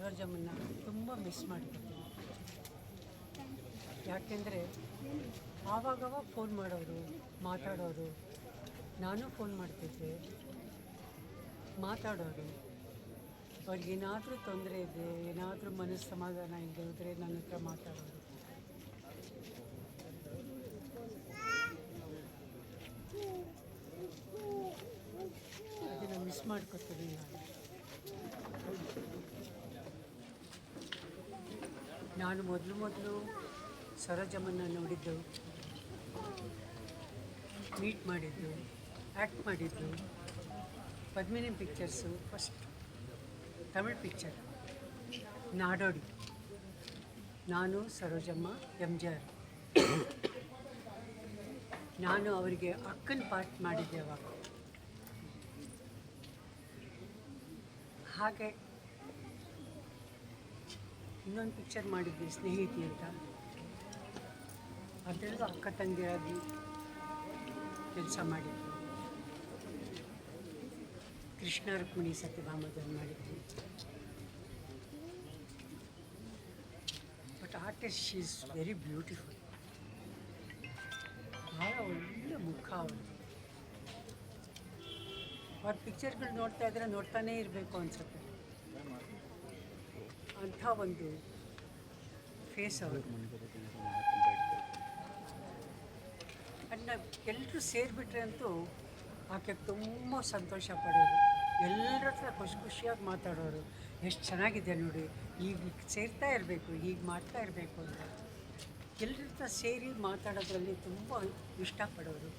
ಸರೋಜಮ್ಮನ್ನ ತುಂಬ ಮಿಸ್ ಮಾಡ್ಕೊತೀನಿ. ಯಾಕೆಂದರೆ ಆವಾಗವಾಗ ಫೋನ್ ಮಾಡೋರು, ಮಾತಾಡೋರು, ನಾನು ಫೋನ್ ಮಾಡ್ತಿದ್ದೆ ಮಾತಾಡೋರು, ಅವ್ರಿಗೇನಾದರೂ ತೊಂದರೆ ಇದೆ, ಏನಾದರೂ ಮನಸ್ಸು ಸಮಾಧಾನ ಇಲ್ಲದೆ ಹೋದರೆ ನನ್ನ ಹತ್ರ ಮಾತಾಡೋರು. ಅದನ್ನು ಮಿಸ್ ಮಾಡ್ಕೊತೀನಿ ನಾನು. ನಾನು ಮೊದಲು ಮೊದಲು ಸರೋಜಮ್ಮನ್ನ ನೋಡಿದ್ದು. ಮೀಟ್ ಮಾಡಿದ್ದು ಆ್ಯಕ್ಟ್ ಮಾಡಿದ್ದು. Padmini pictures first Tamil picture Nadodi. ನಾನು ಸರೋಜಮ್ಮ ಎಂ ಜಿ ಆರ್ ನಾನು ಅವರಿಗೆ ಅಕ್ಕನ ಪಾರ್ಟ್ ಮಾಡಿದ್ದೆ ಅವಾಗ. ಹಾಗೆ ಇನ್ನೊಂದು ಪಿಕ್ಚರ್ ಮಾಡಿದ್ವಿ, ಸ್ನೇಹಿತಿ ಅಂತ. ಅದರಲ್ಲೂ ಅಕ್ಕ ತಂಗಿಯಾಗಿ ಕೆಲಸ ಮಾಡಿದ್ವಿ. ಕೃಷ್ಣ ರುಕ್ಮಿಣಿ ಸತ್ಯಭಾಮದಲ್ಲಿ ಮಾಡಿದ್ವಿ. But artist she is very beautiful ಭಾಳ ಒಳ್ಳೆ ಮುಖ ಅವಳು. ಅವ್ರ ಪಿಕ್ಚರ್ಗಳು ನೋಡ್ತಾ ಇದ್ರೆ ನೋಡ್ತಾನೇ ಇರಬೇಕು ಅನ್ಸುತ್ತೆ. ಅಂಥ ಒಂದು ಫೇಸ್ ಅವರು. ಎಲ್ಲರೂ ಸೇರಿಬಿಟ್ರೆ ಅಂತೂ ಆಕೆ ತುಂಬ ಸಂತೋಷ ಪಡೋರು. ಎಲ್ಲರ ಹತ್ರ ಖುಷಿ ಖುಷಿಯಾಗಿ ಮಾತಾಡೋರು. ಎಷ್ಟು ಚೆನ್ನಾಗಿದೆ ನೋಡಿ, ಈಗ ಸೇರ್ತಾ ಇರಬೇಕು ಹೀಗೆ ಮಾಡ್ತಾ ಇರಬೇಕು ಅಂತ. ಎಲ್ಲರ ಹತ್ರ ಸೇರಿ ಮಾತಾಡೋದ್ರಲ್ಲಿ ತುಂಬ ಇಷ್ಟಪಡೋರು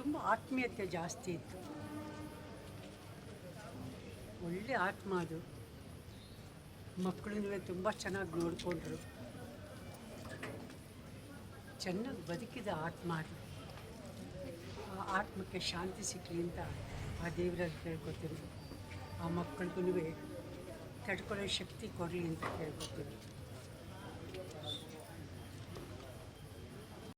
ತುಂಬ ಆತ್ಮೀಯತೆ ಜಾಸ್ತಿ ಇತ್ತು. ಒಳ್ಳೆ ಆತ್ಮ ಅದು. ಮಕ್ಕಳನ್ನೂ ತುಂಬ ಚೆನ್ನಾಗಿ ನೋಡಿಕೊಂಡ್ರು. ಚೆನ್ನಾಗಿ ಬದುಕಿದ ಆತ್ಮ ಅದು. ಆ ಆತ್ಮಕ್ಕೆ ಶಾಂತಿ ಸಿಕ್ಕಲಿ ಅಂತ ಆ ದೇವರಲ್ಲಿ ಕೇಳ್ಕೊತೀನಿ. ಆ ಮಕ್ಕಳಿಗೂ ತಡ್ಕೊಳ್ಳೋ ಶಕ್ತಿ ಕೊಡಲಿ ಅಂತ ಕೇಳ್ಕೊತೀನಿ.